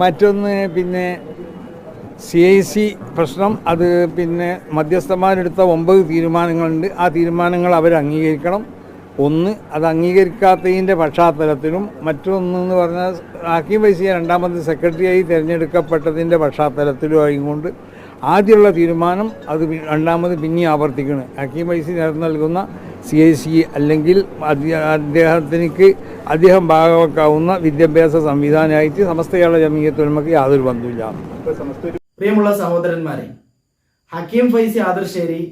മറ്റൊന്ന് പിന്നെ C I C പ്രശ്നം. അത് പിന്നെ മധ്യസ്ഥന്മാരെടുത്ത ഒമ്പത് തീരുമാനങ്ങളുണ്ട്. ആ തീരുമാനങ്ങൾ അവർ അംഗീകരിക്കണം. ഒന്ന് അത് അംഗീകരിക്കാത്തതിന്റെ പശ്ചാത്തലത്തിലും മറ്റൊന്നെന്ന് പറഞ്ഞാൽ ഹക്കീം വൈസിയ രണ്ടാമത് സെക്രട്ടറിയായി തിരഞ്ഞെടുക്കപ്പെട്ടതിന്റെ പശ്ചാത്തലത്തിലും ആയിക്കൊണ്ട് ആദ്യമുള്ള തീരുമാനം അത് രണ്ടാമത് പിന്നെ ആവർത്തിക്കണം. ഹക്കീം വൈസി നൽകുന്ന സി ഐ സി അല്ലെങ്കിൽ അദ്ദേഹത്തിന് അദ്ദേഹം ഭാഗമാക്കാവുന്ന വിദ്യാഭ്യാസ സംവിധാനമായിട്ട് സമസ്ത കേരള ജമീയത്തൊരുമക്ക് യാതൊരു ബന്ധമില്ല പ്രിയമുള്ള സഹോദരന്മാരെ ഹക്കീം ഫൈസി ആദർശേരി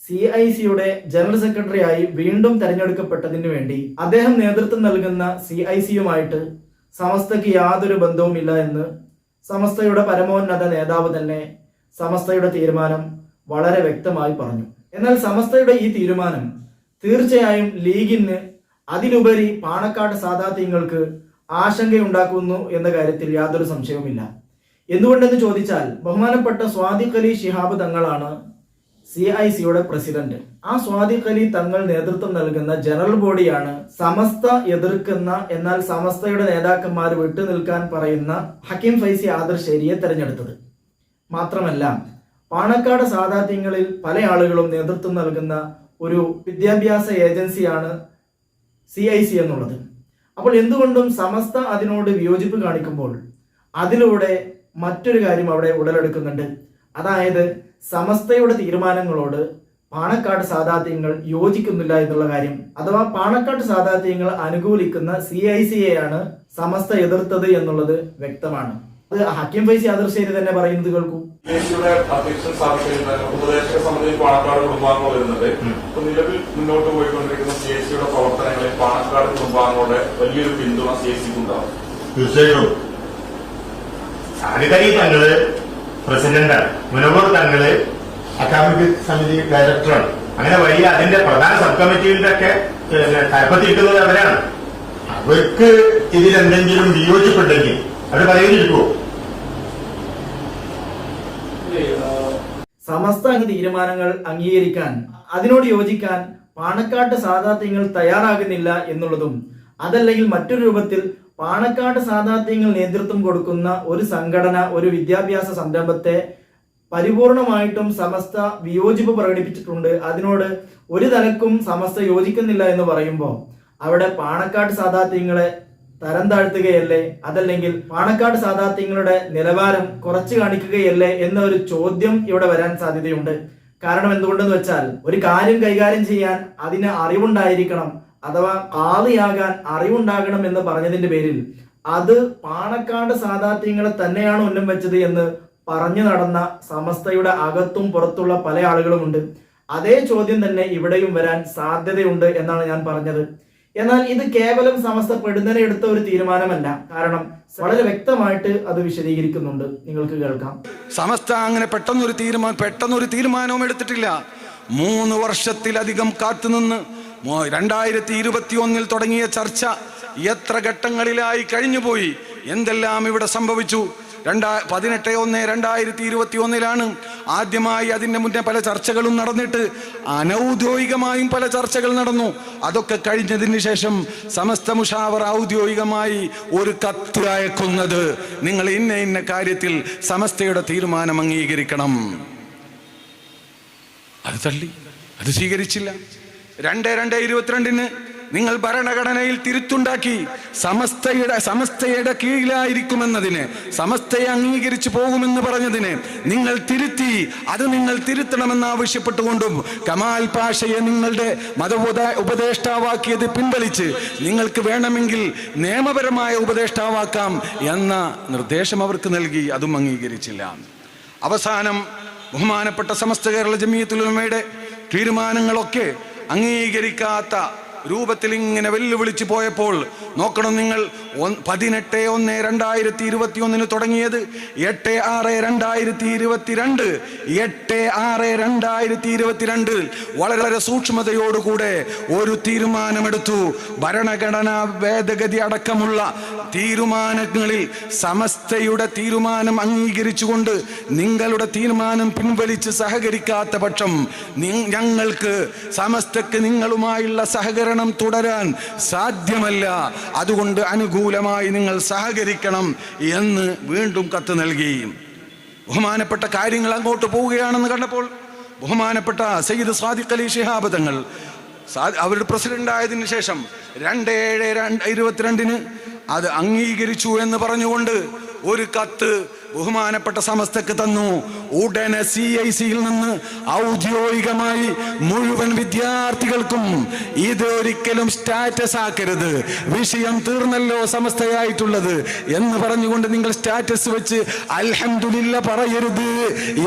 സി ഐ സിയുടെ ജനറൽ സെക്രട്ടറിയായി വീണ്ടും തെരഞ്ഞെടുക്കപ്പെട്ടതിന് വേണ്ടി അദ്ദേഹം നേതൃത്വം നൽകുന്ന സി ഐ സിയുമായിട്ട് സമസ്തയ്ക്ക് യാതൊരു ബന്ധവുമില്ല എന്ന് സമസ്തയുടെ പരമോന്നത നേതാവ് തന്നെ സമസ്തയുടെ തീരുമാനം വളരെ വ്യക്തമായി പറഞ്ഞു. എന്നാൽ സമസ്തയുടെ ഈ തീരുമാനം തീർച്ചയായും ലീഗിന് അതിലുപരി പാണക്കാട് സാധാത്യങ്ങൾക്ക് ആശങ്കയുണ്ടാക്കുന്നു എന്ന കാര്യത്തിൽ യാതൊരു സംശയവുമില്ല. എന്തുകൊണ്ടെന്ന് ചോദിച്ചാൽ ബഹുമാനപ്പെട്ട സ്വാദിഖ് അലി ഷിഹാബ് തങ്ങളാണ് സി ഐ സിയുടെ പ്രസിഡന്റ്. ആ സ്വാദിഖ് അലി തങ്ങൾ നേതൃത്വം നൽകുന്ന ജനറൽ ബോഡിയാണ് സമസ്ത എതിർക്കുന്ന എന്നാൽ സമസ്തയുടെ നേതാക്കന്മാർ വിട്ടുനിൽക്കാൻ പറയുന്ന ഹക്കീം ഫൈസി ആദർശേരിയെ തെരഞ്ഞെടുത്തത്. മാത്രമല്ല പാണക്കാട് സാധാത്യങ്ങളിൽ പല ആളുകളും നേതൃത്വം നൽകുന്ന ഒരു വിദ്യാഭ്യാസ ഏജൻസിയാണ് സി ഐ സി എന്നുള്ളത്. അപ്പോൾ എന്തുകൊണ്ടും സമസ്ത അതിനോട് വിയോജിപ്പ് കാണിക്കുമ്പോൾ അതിലൂടെ മറ്റൊരു കാര്യം അവിടെ ഉടലെടുക്കുന്നുണ്ട്. അതായത് സമസ്തയുടെ തീരുമാനങ്ങളോട് പാണക്കാട് സാധാത്യങ്ങൾ യോജിക്കുന്നില്ല എന്നുള്ള കാര്യം. അഥവാ പാണക്കാട് സാധാത്യങ്ങൾ അനുകൂലിക്കുന്ന സി ഐ സിയെയാണ് സമസ്ത എതിർത്തത് എന്നുള്ളത് വ്യക്തമാണ്. അത് ഹക്കീം ഫൈസി ആദർശേരി തന്നെ പറയുന്നത് കേൾക്കൂ. അധ്യക്ഷൻ സ്ഥാപിച്ചിരുന്ന ഉപദേശക സമിതിയിൽ പാണക്കാട് കുടുംബാംഗങ്ങൾ വരുന്നത് ഇപ്പൊ നിലവിൽ മുന്നോട്ട് പോയിക്കൊണ്ടിരിക്കുന്ന സി എസ് സിയുടെ പ്രവർത്തനങ്ങളിൽ പാണക്കാട് കുടുംബാംഗങ്ങളുടെ വലിയൊരു പിന്തുണ സി എസ് സിക്ക് ഉണ്ടാവും തീർച്ചയായും സാലിക്കരി തങ്ങൾ പ്രസിഡന്റാണ് മുനവർ തങ്ങൾ അക്കാദമിക് സമിതി ഡയറക്ടറാണ് അങ്ങനെ വലിയ അതിന്റെ പ്രധാന സബ് കമ്മിറ്റിയുടെ ഒക്കെ തലപ്പത്തിരിക്കുന്നത് അവരാണ്. അവർക്ക് ഇതിലെന്തെങ്കിലും വിയോജിപ്പുണ്ടെങ്കിൽ അവർ പരിഹരിക്കുമോ സമസ്ത തീരുമാനങ്ങൾ അംഗീകരിക്കാൻ അതിനോട് യോജിക്കാൻ പാണക്കാട്ട് സാധാത്യങ്ങൾ തയ്യാറാകുന്നില്ല എന്നുള്ളതും അതല്ലെങ്കിൽ മറ്റൊരു രൂപത്തിൽ പാണക്കാട് സാധാത്യങ്ങൾ നേതൃത്വം കൊടുക്കുന്ന ഒരു സംഘടന ഒരു വിദ്യാഭ്യാസ സംരംഭത്തെ പരിപൂർണമായിട്ടും സമസ്ത വിയോജിപ്പ് പ്രകടിപ്പിച്ചിട്ടുണ്ട്. അതിനോട് ഒരു തലക്കും സമസ്ത യോജിക്കുന്നില്ല എന്ന് പറയുമ്പോൾ അവിടെ പാണക്കാട് സാധാത്യങ്ങളെ തരം താഴ്ത്തുകയല്ലേ? അതല്ലെങ്കിൽ പാണക്കാട് സാധാത്യങ്ങളുടെ നിലവാരം കുറച്ചു കാണിക്കുകയല്ലേ എന്ന ഒരു ചോദ്യം ഇവിടെ വരാൻ സാധ്യതയുണ്ട്. കാരണം എന്തുകൊണ്ടെന്ന് വെച്ചാൽ ഒരു കാര്യം കൈകാര്യം ചെയ്യാൻ അതിന് അറിവുണ്ടായിരിക്കണം അഥവാ കാളിയാകാൻ അറിവുണ്ടാകണം എന്ന് പറഞ്ഞതിന്റെ പേരിൽ അത് പാണക്കാട് സാധാത്യങ്ങളെ തന്നെയാണ് ഉന്നം വെച്ചത് എന്ന് പറഞ്ഞു നടന്ന സമസ്തയുടെ അകത്തും പുറത്തുള്ള പല ആളുകളുമുണ്ട്. അതേ ചോദ്യം തന്നെ ഇവിടെയും വരാൻ സാധ്യതയുണ്ട് എന്നാണ് ഞാൻ പറഞ്ഞത്. എന്നാൽ ഇത് കേവലം സമസ്ത പെടുന്നതിനെ എടുത്ത ഒരു തീരുമാനമല്ല. കാരണം വളരെ വ്യക്തമായിട്ട് അത് വിശദീകരിക്കുന്നുണ്ട്. നിങ്ങൾക്ക് കേൾക്കാം. സമസ്ത അങ്ങനെ പെട്ടെന്നൊരു തീരുമാനം പെട്ടെന്നൊരു തീരുമാനവും എടുത്തിട്ടില്ല. മൂന്ന് വർഷത്തിലധികം കാത്തുനിന്ന് രണ്ടായിരത്തി ഇരുപത്തി ഒന്നിൽ തുടങ്ങിയ ചർച്ച എത്ര ഘട്ടങ്ങളിലായി കഴിഞ്ഞുപോയി? എന്തെല്ലാം ഇവിടെ സംഭവിച്ചു? രണ്ടാ പതിനെട്ട് ഒന്ന് രണ്ടായിരത്തി ഇരുപത്തി ഒന്നിലാണ് ആദ്യമായി അതിന്റെ മുന്നേ പല ചർച്ചകളും നടന്നിട്ട് അനൗദ്യോഗികമായും പല ചർച്ചകൾ നടന്നു. അതൊക്കെ കഴിഞ്ഞതിന് ശേഷം സമസ്ത മുഷാവർ ഔദ്യോഗികമായി ഒരു കത്ത് അയക്കുന്നത്. നിങ്ങൾ ഇന്ന ഇന്ന കാര്യത്തിൽ സമസ്തയുടെ തീരുമാനം അംഗീകരിക്കണം. അത് തള്ളി. അത് സ്വീകരിച്ചില്ല. രണ്ട് രണ്ട് ഇരുപത്തിരണ്ടിന് നിങ്ങൾ ഭരണഘടനയിൽ തിരുത്തുണ്ടാക്കി സമസ്തയുടെ സമസ്തയുടെ കീഴിലായിരിക്കുമെന്നതിന് സമസ്തയെ അംഗീകരിച്ചു പോകുമെന്ന് പറഞ്ഞതിന് നിങ്ങൾ തിരുത്തി അത് നിങ്ങൾ തിരുത്തണമെന്ന് ആവശ്യപ്പെട്ടുകൊണ്ടും കമാൽ പാഷയെ നിങ്ങളുടെ മതബോധ ഉപദേഷ്ടാവാക്കിയത് പിൻവലിച്ച് നിങ്ങൾക്ക് വേണമെങ്കിൽ നിയമപരമായ ഉപദേഷ്ടാവാക്കാം എന്ന നിർദ്ദേശം അവർക്ക് നൽകി അതും അംഗീകരിച്ചില്ല. അവസാനം ബഹുമാനപ്പെട്ട സമസ്ത കേരള ജമീയത്തുലമയുടെ തീരുമാനങ്ങളൊക്കെ അംഗീകരിക്കാത്ത രൂപത്തിൽ ഇങ്ങനെ വെല്ലുവിളിച്ച് പോയപ്പോൾ നോക്കണം നിങ്ങൾ പതിനെട്ട് ഒന്ന് രണ്ടായിരത്തി ഇരുപത്തി ഒന്നിന് തുടങ്ങിയത്. എട്ട് ആറ് രണ്ടായിരത്തി ഇരുപത്തിരണ്ട്. എട്ട് ആറ് രണ്ടായിരത്തി ഇരുപത്തിരണ്ട്. വളരെ സൂക്ഷ്മതയോടുകൂടെ ഒരു തീരുമാനമെടുത്തു. ഭരണഘടനാ ഭേദഗതി അടക്കമുള്ള തീരുമാനങ്ങളിൽ സമസ്തയുടെ തീരുമാനം അംഗീകരിച്ചുകൊണ്ട് നിങ്ങളുടെ തീരുമാനം പിൻവലിച്ച് സഹകരിക്കാത്ത പക്ഷം ഞങ്ങൾക്ക് സമസ്തക്ക് നിങ്ങളുമായുള്ള സഹകരണം ഭരണം തുടരാൻ സാധ്യമല്ല. അതുകൊണ്ട് അനുകൂലമായി നിങ്ങൾ സഹകരിക്കണം എന്ന് വീണ്ടും കത്ത് നൽകി. ബഹുമാനപ്പെട്ട കാര്യങ്ങൾ അങ്ങോട്ട് പോവുകയാണെന്ന് കണ്ടപ്പോൾ ബഹുമാനപ്പെട്ട സയ്യിദ് സാദിഖ് അലി ഷിഹാബ് തങ്ങൾ അവരുടെ പ്രസിഡന്റ് ആയതിനു ശേഷം രണ്ട് ഏഴ് രണ്ട് ഇരുപത്തിരണ്ടിന് അത് അംഗീകരിച്ചു എന്ന് പറഞ്ഞുകൊണ്ട് ഒരു കത്ത് ബഹുമാനപ്പെട്ട സമസ്തക്ക് തന്നു. ഉടനെ സി ഐ സിയിൽ നിന്ന് ഔദ്യോഗികമായി മുഴുവൻ വിദ്യാർത്ഥികൾക്കും ഇത് ഒരിക്കലും സ്റ്റാറ്റസ് ആക്കരുത്. വിഷയം തീർന്നല്ലോ സമസ്തയായിട്ടുള്ളത് എന്ന് പറഞ്ഞുകൊണ്ട് നിങ്ങൾ സ്റ്റാറ്റസ് വെച്ച് അൽഹംദുലില്ല പറയരുത്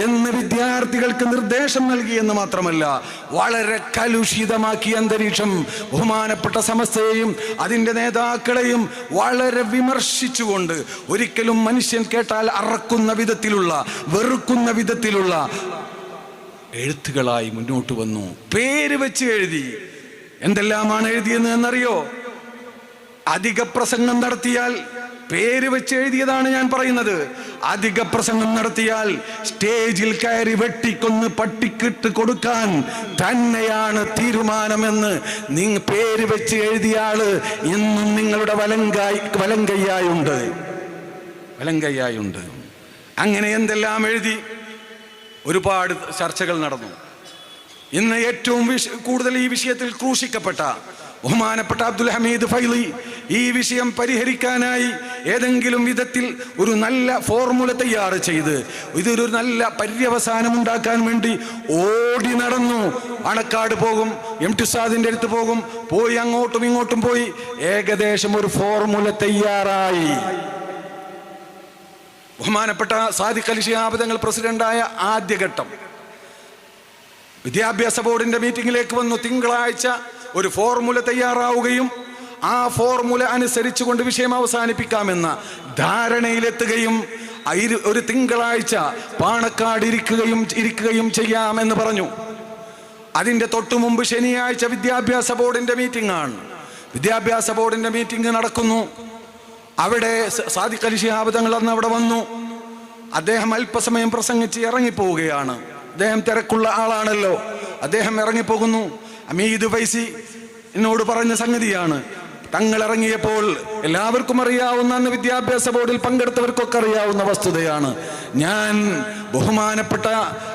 എന്ന് വിദ്യാർത്ഥികൾക്ക് നിർദ്ദേശം നൽകി എന്ന് മാത്രമല്ല വളരെ കലുഷിതമാക്കിയ അന്തരീക്ഷം ബഹുമാനപ്പെട്ട സമസ്തയെയും അതിന്റെ നേതാക്കളെയും വളരെ വിമർശിച്ചുകൊണ്ട് ഒരിക്കലും മനുഷ്യൻ കേട്ടാൽ അറക്കുന്ന വിധത്തിലുള്ള വെറുക്കുന്ന വിധത്തിലുള്ള എഴുത്തുകളായി മുന്നോട്ട് വന്നു. പേര് വെച്ച് എഴുതി. എന്തെല്ലാമാണ് എഴുതിയെന്ന് എന്നറിയോ? അധിക പ്രസംഗം നടത്തിയാൽ പേര് വെച്ച് എഴുതിയതാണ് ഞാൻ പറയുന്നത്. അധിക പ്രസംഗം നടത്തിയാൽ സ്റ്റേജിൽ കയറി വെട്ടിക്കൊന്ന് പട്ടിക്കിട്ട് കൊടുക്കാൻ തന്നെയാണ് തീരുമാനമെന്ന് നിങ്ങൾ പേര് വെച്ച് എഴുതിയ ആൾ ഇന്നും നിങ്ങളുടെ വലങ്കായി വലങ്കയ്യായുണ്ട്. വലങ്കയ്യായുണ്ട്. അങ്ങനെ എന്തെല്ലാം എഴുതി ഒരുപാട് ചർച്ചകൾ നടന്നു. ഇന്ന് ഏറ്റവും കൂടുതൽ ഈ വിഷയത്തിൽ ക്രൂശിക്കപ്പെട്ട ബഹുമാനപ്പെട്ട അബ്ദുൽ ഹമീദ് ഫൈലി ഈ വിഷയം പരിഹരിക്കാനായി ഏതെങ്കിലും വിധത്തിൽ ഒരു നല്ല ഫോർമുല തയ്യാർ ചെയ്ത് ഇതൊരു നല്ല പര്യവസാനം ഉണ്ടാക്കാൻ വേണ്ടി ഓടി നടന്നു. അണക്കാട് പോകും എം ടി സാദിന്റെ അടുത്ത് പോകും പോയി അങ്ങോട്ടും ഇങ്ങോട്ടും പോയി. ഏകദേശം ഒരു ഫോർമുല തയ്യാറായി. ബഹുമാനപ്പെട്ട സാദിഖ് അലി ശിഹാബ് പ്രസിഡന്റായ ആദ്യഘട്ടം. വിദ്യാഭ്യാസ ബോർഡിന്റെ മീറ്റിംഗിലേക്ക് വന്നു. തിങ്കളാഴ്ച ഒരു ഫോർമുല തയ്യാറാവുകയും ആ ഫോർമുല അനുസരിച്ചുകൊണ്ട് വിഷയം അവസാനിപ്പിക്കാമെന്ന ധാരണയിലെത്തുകയും ഒരു തിങ്കളാഴ്ച പാണക്കാട് ഇരിക്കുകയും ഇരിക്കുകയും ചെയ്യാമെന്ന് പറഞ്ഞു. അതിന്റെ തൊട്ടു മുമ്പ് ശനിയാഴ്ച വിദ്യാഭ്യാസ ബോർഡിന്റെ മീറ്റിംഗ് ആണ് വിദ്യാഭ്യാസ ബോർഡിന്റെ മീറ്റിംഗ് നടക്കുന്നു. അവിടെ സാദിഖ് അലി ശിഹാബ് തങ്ങൾ അന്ന് അവിടെ വന്നു. അദ്ദേഹം അല്പസമയം പ്രസംഗിച്ച് ഇറങ്ങിപ്പോവുകയാണ്. അദ്ദേഹം തിരക്കുള്ള ആളാണല്ലോ. അദ്ദേഹം ഇറങ്ങിപ്പോകുന്നു. അമീദ് ഫൈസി എന്നോട് പറഞ്ഞ സംഗതിയാണ്. തങ്ങൾ ഇറങ്ങിയപ്പോൾ എല്ലാവർക്കും അറിയാവുന്ന അന്ന് വിദ്യാഭ്യാസ ബോർഡിൽ പങ്കെടുത്തവർക്കൊക്കെ അറിയാവുന്ന വസ്തുതയാണ്. ഞാൻ ബഹുമാനപ്പെട്ട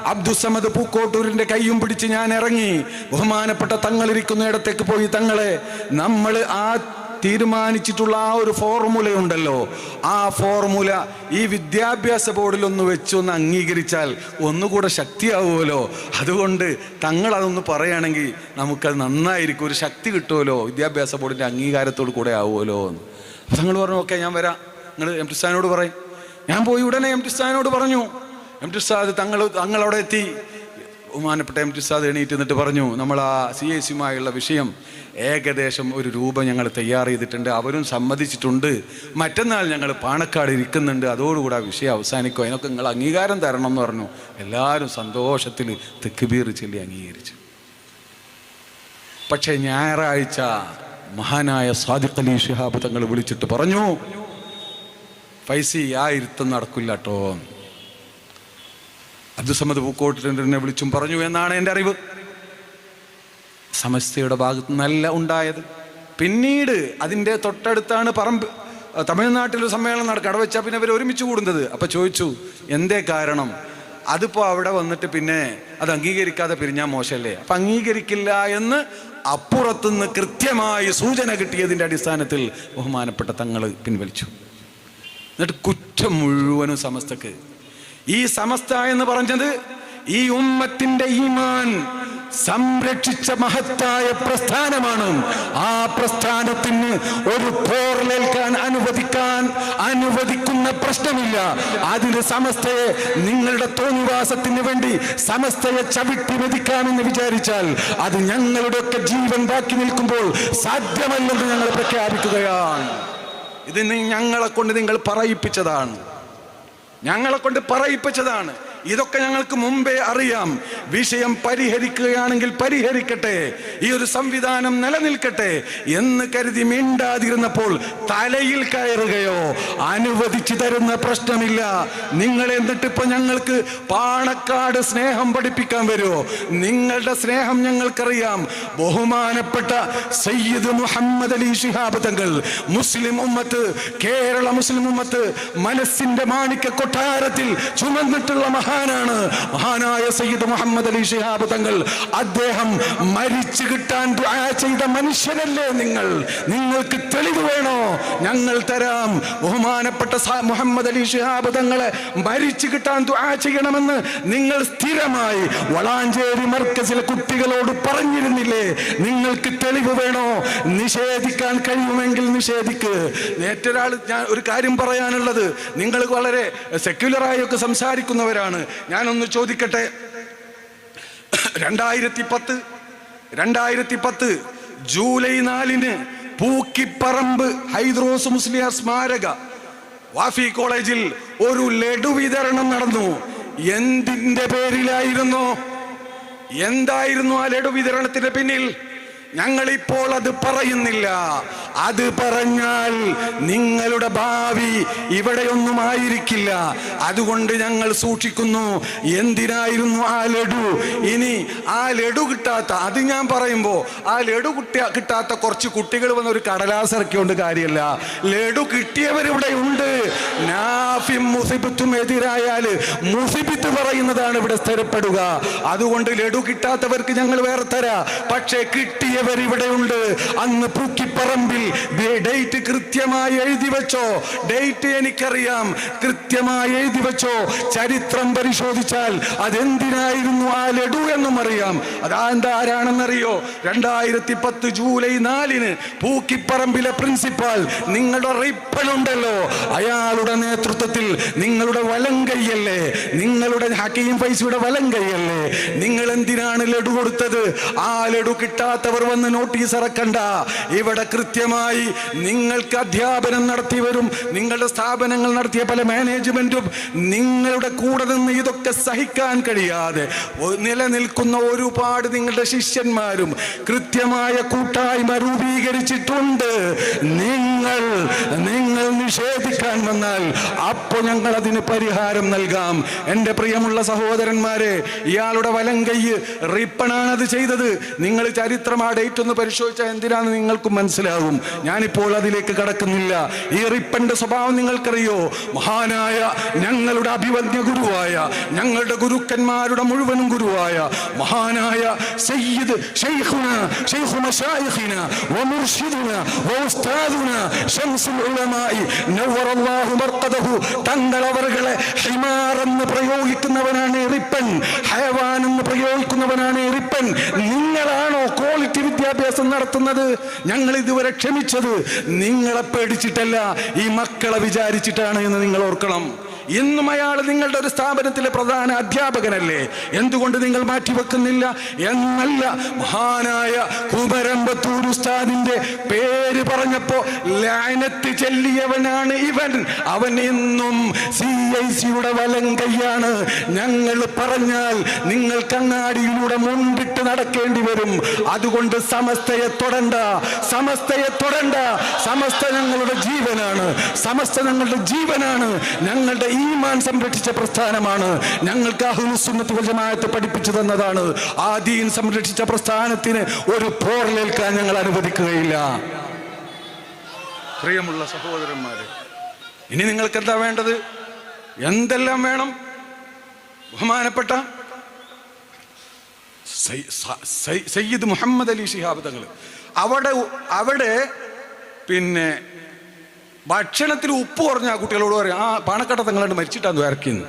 അബ്ദുസമദ് പൂക്കോട്ടൂരിന്റെ കൈയും പിടിച്ച് ഞാൻ ഇറങ്ങി. ബഹുമാനപ്പെട്ട തങ്ങളിരിക്കുന്ന ഇടത്തേക്ക് പോയി തങ്ങളെ. നമ്മൾ ആ തീരുമാനിച്ചിട്ടുള്ള ആ ഒരു ഫോർമുലയുണ്ടല്ലോ ആ ഫോർമുല ഈ വിദ്യാഭ്യാസ ബോർഡിൽ ഒന്ന് വെച്ചൊന്ന് അംഗീകരിച്ചാൽ ഒന്നുകൂടെ ശക്തിയാവുമല്ലോ. അതുകൊണ്ട് തങ്ങൾ അതൊന്ന് പറയുകയാണെങ്കിൽ നമുക്കത് നന്നായിരിക്കും. ഒരു ശക്തി കിട്ടുമല്ലോ. വിദ്യാഭ്യാസ ബോർഡിന്റെ അംഗീകാരത്തോട് കൂടെ ആവുമല്ലോ എന്ന്. അപ്പം തങ്ങൾ പറഞ്ഞു ഓക്കെ ഞാൻ വരാം. നിങ്ങൾ എം ടി സ്ഥാനോട് പറയും. ഞാൻ പോയി ഉടനെ എം ടി സ്ഥാനോട് പറഞ്ഞു. എം ടി സ്ഥാദ് തങ്ങൾ തങ്ങളവിടെ എത്തി. ബഹുമാനപ്പെട്ട എം ടി സാദ് എണീറ്റ് എന്നിട്ട് പറഞ്ഞു നമ്മൾ ആ സി എ സിയുമായുള്ള വിഷയം ഏകദേശം ഒരു രൂപ ഞങ്ങൾ തയ്യാർ ചെയ്തിട്ടുണ്ട്. അവരും സമ്മതിച്ചിട്ടുണ്ട്. മറ്റന്നാൾ ഞങ്ങൾ പാണക്കാട് ഇരിക്കുന്നുണ്ട്. അതോടുകൂടി ആ വിഷയം അവസാനിക്കും. അതിനൊക്കെ നിങ്ങൾ അംഗീകാരം തരണം എന്ന് പറഞ്ഞു. എല്ലാവരും സന്തോഷത്തിൽ തെക്കുബീർ ചൊല്ലി അംഗീകരിച്ചു. പക്ഷേ ഞായറാഴ്ച മഹാനായ സാദിഖ് അലി ഷിഹാബ് തങ്ങൾ വിളിച്ചിട്ട് പറഞ്ഞു പൈസ ആ ഇരുത്തം നടക്കില്ല കേട്ടോ അബ്ദുസമ്മദ് പൂക്കോട്ടിനെ വിളിച്ചും പറഞ്ഞു എന്നാണ് എന്റെ അറിവ്. സമസ്തയുടെ ഭാഗത്ത് നല്ല ഉണ്ടായത്. പിന്നീട് അതിന്റെ തൊട്ടടുത്താണ് പറമ്പ് തമിഴ്നാട്ടിൽ സമ്മേളനം നടക്കുക. അവിടെ വെച്ചാൽ പിന്നെ അവർ ഒരുമിച്ച് കൂടുന്നത്. അപ്പം ചോദിച്ചു എന്തേ കാരണം? അതിപ്പോൾ അവിടെ വന്നിട്ട് പിന്നെ അത് അംഗീകരിക്കാതെ പിരിഞ്ഞാൽ മോശമല്ലേ അപ്പം അംഗീകരിക്കില്ല എന്ന് അപ്പുറത്തുനിന്ന് കൃത്യമായി സൂചന കിട്ടിയതിന്റെ അടിസ്ഥാനത്തിൽ ബഹുമാനപ്പെട്ട തങ്ങൾ പിൻവലിച്ചു. എന്നിട്ട് കുറ്റം മുഴുവനും സമസ്തക്ക് ഈ സമസ്ത എന്ന് പറഞ്ഞത് ഈ ഉമ്മത്തിന്റെ ഈമാൻ സംരക്ഷിച്ച മഹത്തായ പ്രസ്ഥാനമാണ്. ആ പ്രസ്ഥാനത്തിന് ഒരു പോറലേൽക്കാൻ അനുവദിക്കാൻ അനുവദിക്കുന്ന പ്രശ്നമില്ല. അതിന് സമസ്തയെ നിങ്ങളുടെ തോന്നിവാസത്തിന് വേണ്ടി സമസ്തയെ ചവിട്ടി വധിക്കാമെന്ന് വിചാരിച്ചാൽ അത് ഞങ്ങളുടെയൊക്കെ ജീവൻ ബാക്കി നിൽക്കുമ്പോൾ സാധ്യമല്ലെന്ന് ഞങ്ങൾ പ്രഖ്യാപിക്കുകയാണ്. ഇത് ഞങ്ങളെ കൊണ്ട് നിങ്ങൾ പറയിപ്പിച്ചതാണ്. ഞങ്ങളെ കൊണ്ട് പറയിപ്പിച്ചതാണ്. ഇതൊക്കെ ഞങ്ങൾക്ക് മുമ്പേ അറിയാം. വിഷയം പരിഹരിക്കുകയാണെങ്കിൽ പരിഹരിക്കട്ടെ. ഈ ഒരു സംവിധാനം നിലനിൽക്കട്ടെ എന്ന് കരുതി മിണ്ടാതിരുന്നപ്പോൾ തലയിൽ കയറുകയോ അനുവദിച്ചു തരുന്ന പ്രശ്നമില്ല. നിങ്ങൾ എന്നിട്ട് ഇപ്പൊ ഞങ്ങൾക്ക് പാണക്കാട് സ്നേഹം പഠിപ്പിക്കാൻ വരുമോ നിങ്ങളുടെ സ്നേഹം ഞങ്ങൾക്കറിയാം. ബഹുമാനപ്പെട്ട സയ്യിദ് മുഹമ്മദ് അലി ഷിഹാബ് തങ്ങൾ മുസ്ലിം ഉമ്മത്ത് കേരള മുസ്ലിം ഉമ്മത്ത് മനസ്സിന്റെ മാണിക്യ കൊട്ടാരത്തിൽ ചുമന്നിട്ടുള്ള മഹാനാണ്. മഹാനായ സയ്യിദ് മുഹമ്മദ് അലി ഷിഹാബ് തങ്ങൾ. അദ്ദേഹം മരിച്ചു കിട്ടാൻ ചെയ്ത മനുഷ്യനല്ലേ നിങ്ങൾ? നിങ്ങൾക്ക് തെളിവ് വേണോ? ഞങ്ങൾ തരാം. ബഹുമാനപ്പെട്ട മുഹമ്മദ് അലി ഷിഹാബ് തങ്ങളെ മരിച്ചു കിട്ടാൻ ദുആ ചെയ്യണമെന്ന് നിങ്ങൾ സ്ഥിരമായി വളാഞ്ചേരി മർക്കസിൽ കുട്ടികളോട് പറഞ്ഞിരുന്നില്ലേ? നിങ്ങൾക്ക് തെളിവ് വേണോ? നിഷേധിക്കാൻ കഴിയുമെങ്കിൽ നിഷേധിക്ക്. മറ്റൊരാൾ ഞാൻ ഒരു കാര്യം പറയാനുള്ളത്. നിങ്ങൾ വളരെ സെക്യുലറായി ഒക്കെ സംസാരിക്കുന്നവരാണ്. ഞാനൊന്ന് ചോദിക്കട്ടെ? രണ്ടായിരത്തി പത്ത് രണ്ടായിരത്തി പത്ത് ജൂലൈ നാലിന് പൂക്കിപ്പറമ്പ് ഹൈദ്രോസ് മുസ്ലിയ സ്മാരക വാഫി കോളേജിൽ ഒരു ലഡു വിതരണം നടന്നു. എന്തിന്റെ പേരിലായിരുന്നു? എന്തായിരുന്നു ആ ലഡു വിതരണത്തിന് പിന്നിൽ? ഞങ്ങളിപ്പോൾ അത് പറയുന്നില്ല. അത് പറഞ്ഞാൽ നിങ്ങളുടെ ഭാവി ഇവിടെയൊന്നും ആയിരിക്കില്ല അതുകൊണ്ട് ഞങ്ങൾ സൂക്ഷിക്കുന്നു. എന്തിനായിരുന്നു ആ ലഡു? ഇനി ആ ലഡു കിട്ടാത്ത അത് ഞാൻ പറയുമ്പോൾ ആ ലഡു കിട്ടിയ കിട്ടാത്ത കുറച്ച് കുട്ടികൾ വന്ന ഒരു കടലാസ് ഇറക്കിയോണ്ട് കാര്യമല്ല ലഡു കിട്ടിയവർ ഇവിടെ ഉണ്ട് നാഫിം മുസിബത്തും എതിരായാൽ മുസിബത്ത് പറയുന്നതാണ് ഇവിടെ സ്ഥിരപ്പെടുക. അതുകൊണ്ട് ലഡു കിട്ടാത്തവർക്ക് ഞങ്ങൾ വേറെ തരാ. പക്ഷേ കിട്ടിയവരിവിടെ ഉണ്ട് അന്ന് പൂക്കിപ്പറമ്പിൽ ഡേറ്റ് കൃത്യമായി എഴുതി വെച്ചോ. ഡേറ്റ് എനിക്കറിയാം. കൃത്യമായി എഴുതി വെച്ചോ. ചരിത്രം പരിശോധിച്ചാൽ അതെന്തിനായിരുന്നു ആ ലഡു എന്നും അറിയാം. അതാ എന്താ ആരാണെന്നറിയോ? രണ്ടായിരത്തി പത്ത് ജൂലൈ നാലിന് പൂക്കിപ്പറമ്പിലെ പ്രിൻസിപ്പാൾ നിങ്ങളുടെ റിപ്പൺ ഉണ്ടല്ലോ അയാളുടെ നേതൃത്വത്തിൽ നിങ്ങളുടെ വലം കൈയല്ലേ? നിങ്ങളുടെ ഹക്കീം പൈസയുടെ വലം കൈയല്ലേ? നിങ്ങൾ എന്തിനാണ് ലഡു കൊടുത്തത്? ആ ലഡു കിട്ടാത്തവർ വന്ന് നോട്ടീസ് ഇറക്കണ്ട. ഇവിടെ കൃത്യമായി നിങ്ങൾക്ക് അധ്യാപനം നടത്തിയവരും നിങ്ങളുടെ സ്ഥാപനങ്ങൾ നടത്തിയ പല മാനേജ്മെന്റും നിങ്ങളുടെ കൂടെ നിന്ന് ഇതൊക്കെ സഹിക്കാൻ കഴിയാതെ നിലനിൽക്കുന്ന ഒരുപാട് നിങ്ങളുടെ ശിഷ്യന്മാരും കൃത്യമായ കൂട്ടായ്മ രൂപീകരിച്ചിട്ടുണ്ട്. നിങ്ങൾ നിങ്ങൾ നിഷേധിക്കാൻ വന്നാൽ അപ്പോൾ ഞങ്ങൾ അതിന് പരിഹാരം നൽകാം. എന്റെ പ്രിയമുള്ള സഹോദരന്മാരെ ഇയാളുടെ വലം കൈ റിപ്പണാണത് ചെയ്തത്. നിങ്ങൾ ചരിത്രം ആ ഡേറ്റ് ഒന്ന് പരിശോധിച്ചാൽ എന്തിനാന്ന് നിങ്ങൾക്കും മനസ്സിലാകും. ഞാനിപ്പോൾ അതിലേക്ക് കടക്കുന്നില്ല. ഈ റിപ്പന്റെ സ്വഭാവം നിങ്ങൾക്കറിയോ? മഹാനായ ഞങ്ങളുടെ അഭിവന്യ ഗുരുവായ ഞങ്ങളുടെ ഗുരുക്കന്മാരുടെ മുഴുവനും ഗുരുവായ മഹാനായ സയ്യിദ് ഷെയ്ഖുന ഷെയ്ഖു മശായിഖിന വമുർഷിദുന വഉസ്താദുന ശംസുൽ ഉലമായി നവ്വറല്ലാഹു മർഖദഹു തങ്ങൾ അവരുടെ ഹിമാർ എന്ന് പ്രയോഗിക്കുന്നവനാണ് റിപ്പൻ ഹയവാൻ എന്ന് പ്രയോഗിക്കുന്നവനാണ് റിപ്പൻ. നിങ്ങളാണോ ക്വാളിറ്റി വിദ്യാഭ്യാസം നടത്തുന്നത്? ഞങ്ങൾ ഇതുവരെ ക്ഷമിച്ചത് നിങ്ങളെ പേടിച്ചിട്ടല്ല ഈ മക്കളെ വിചാരിച്ചിട്ടാണ് എന്ന് നിങ്ങൾ ഓർക്കണം. ഇന്നും അയാൾ നിങ്ങളുടെ ഒരു സ്ഥാപനത്തിലെ പ്രധാന അധ്യാപകനല്ലേ? എന്തുകൊണ്ട് നിങ്ങൾ മാറ്റിവെക്കുന്നില്ല? എന്നല്ല മഹാനായ കുമരമ്പത്തൂർ ഉസ്താദിന്റെ പേര് പറഞ്ഞപ്പോ ലാനത്ത് ചെല്ലിയവനാണ് ഇവൻ. അവൻ ഇന്നും സി ഐ സിയുടെ വലം കൈയാണ്. ഞങ്ങൾ പറഞ്ഞാൽ നിങ്ങൾ കണ്ണാടിയിലൂടെ മുൻപിട്ട് നടക്കേണ്ടി വരും. അതുകൊണ്ട് സമസ്തയെ തൊടണ്ട സമസ്തയെ തൊടണ്ട. സമസ്ത ഞങ്ങളുടെ ജീവനാണ്. സമസ്ത ഞങ്ങളുടെ ജീവനാണ്. ഞങ്ങളുടെ ഈമാൻ സംരക്ഷിച്ച പ്രസ്ഥാനമാണ് ഞങ്ങൾക്ക് അഹുസുന്നത്ത് ജമാഅത്ത് പഠിപ്പിച്ചു തന്നതാണ്. ആ ദീൻ സംരക്ഷിച്ച പ്രസ്ഥാനത്തിന് ഒരു പോറലേൽക്കാൻ ഞങ്ങൾ അനുവദിക്കുകയില്ല. പ്രിയമുള്ള സഹോദരന്മാരെ ഇനി നിങ്ങൾക്ക് എന്താ വേണ്ടത്? എന്തെല്ലാം വേണം? ബഹുമാനപ്പെട്ട സയ്യിദ് മുഹമ്മദ് അലി ഷിഹാബ് തങ്ങൾ അവിടെ അവിടെ പിന്നെ ഭക്ഷണത്തിൽ ഉപ്പ് കുറഞ്ഞ ആ കുട്ടികളോട് പറയും ആ പാണക്കാട്ട തങ്ങളാണ്ട് മരിച്ചിട്ടാണ് ഇറക്കിന്ന്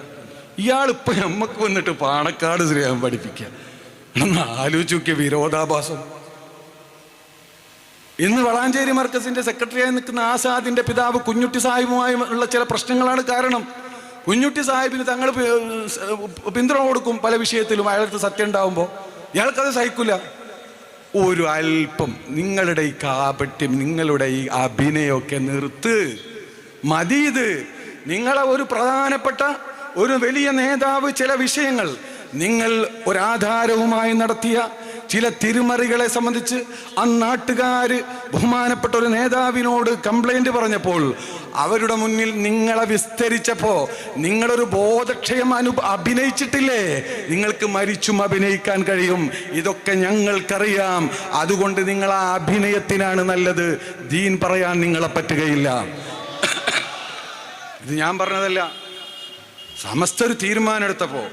ഇയാൾ നമ്മക്ക് വന്നിട്ട് പാണക്കാട് ശ്രീയാൻ പഠിപ്പിക്കുക ഒന്ന് ആലോചിച്ച് നോക്കിയ വിരോധാഭാസം. ഇന്ന് വളാഞ്ചേരി മർക്കസിന്റെ സെക്രട്ടറിയായി നിൽക്കുന്ന ആസാദിന്റെ പിതാവ് കുഞ്ഞുട്ടി സാഹിബുമായി ഉള്ള ചില പ്രശ്നങ്ങളാണ് കാരണം. കുഞ്ഞുട്ടി സാഹിബിന് തങ്ങൾ പിന്തുണ കൊടുക്കും പല വിഷയത്തിലും. അയാൾക്ക് സത്യം ഉണ്ടാവുമ്പോൾ ഇയാൾക്കത് സഹിക്കില്ല ഒരു അല്പം നിങ്ങളുടെ ഈ കാപട്യം നിങ്ങളുടെ ഈ അഭിനയമൊക്കെ നിർത്ത്. മതി ഇത്. നിങ്ങളെ ഒരു പ്രധാനപ്പെട്ട ഒരു വലിയ നേതാവ് ചില വിഷയങ്ങൾ. നിങ്ങൾ ഒരാധാരവുമായി നടത്തിയ ചില തിരുമറികളെ സംബന്ധിച്ച് അന്നാട്ടുകാർ ബഹുമാനപ്പെട്ട ഒരു നേതാവിനോട് കംപ്ലൈന്റ് പറഞ്ഞപ്പോൾ അവരുടെ മുന്നിൽ നിങ്ങളെ വിസ്തരിച്ചപ്പോ നിങ്ങളൊരു ബോധക്ഷയം അനു അഭിനയിച്ചിട്ടില്ലേ? നിങ്ങൾക്ക് മരിച്ചും അഭിനയിക്കാൻ കഴിയും. ഇതൊക്കെ ഞങ്ങൾക്കറിയാം. അതുകൊണ്ട് നിങ്ങൾ ആ അഭിനയത്തിനാണ് നല്ലത്. ദീൻ പറയാൻ നിങ്ങളെ പറ്റുകയില്ല. ഇത് ഞാൻ പറഞ്ഞതല്ല. സമസ്ത ഒരു തീരുമാനം എടുത്തപ്പോൾ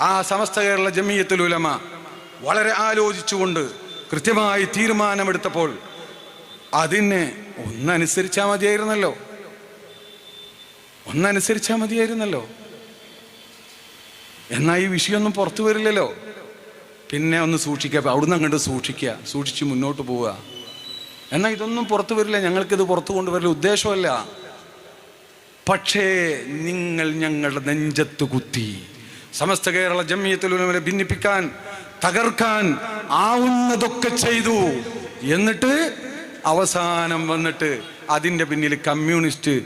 ആ സമസ്ത കേരള ജമീയത്തുൽ ഉലമ വളരെ ആലോചിച്ചുകൊണ്ട് കൃത്യമായി തീരുമാനമെടുത്തപ്പോൾ അതിനെ ഒന്നനുസരിച്ചാൽ മതിയായിരുന്നല്ലോ. ഒന്നനുസരിച്ചാൽ മതിയായിരുന്നല്ലോ. എന്നാൽ ഈ വിഷയമൊന്നും പുറത്തു വരില്ലല്ലോ. പിന്നെ ഒന്ന് സൂക്ഷിക്കുക അവിടുന്ന് അങ്ങോട്ട് സൂക്ഷിക്കുക സൂക്ഷിച്ച് മുന്നോട്ട് പോവുക. എന്നാൽ ഇതൊന്നും പുറത്തു വരില്ല ഞങ്ങൾക്കിത് പുറത്തു കൊണ്ടുവരില്ല ഉദ്ദേശമല്ല. പക്ഷേ നിങ്ങൾ ഞങ്ങളുടെ നെഞ്ചത്ത് കുത്തി സമസ്ത കേരള ജമ്മിയത്തിൽ ഭിന്നിപ്പിക്കാൻ തകർക്കാൻ ആവുന്നതൊക്കെ ചെയ്തു. എന്നിട്ട് അവസാനം വന്നിട്ട് അതിന്റെ പിന്നിൽ കമ്മ്യൂണിസ്റ്റ്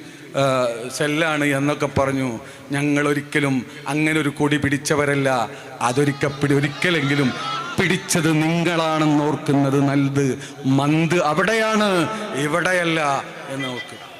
സെല്ലാണ് എന്നൊക്കെ പറഞ്ഞു. ഞങ്ങൾ ഒരിക്കലും അങ്ങനെ ഒരു കൊടി പിടിച്ചവരല്ല. അതൊരിക്കപ്പിടി ഒരിക്കലെങ്കിലും പിടിച്ചത് നിങ്ങളാണെന്ന് ഓർക്കുന്നത് നല്ലത്. മന്ത് അവിടെയാണ് ഇവിടെയല്ല എന്ന് ഓർക്കുക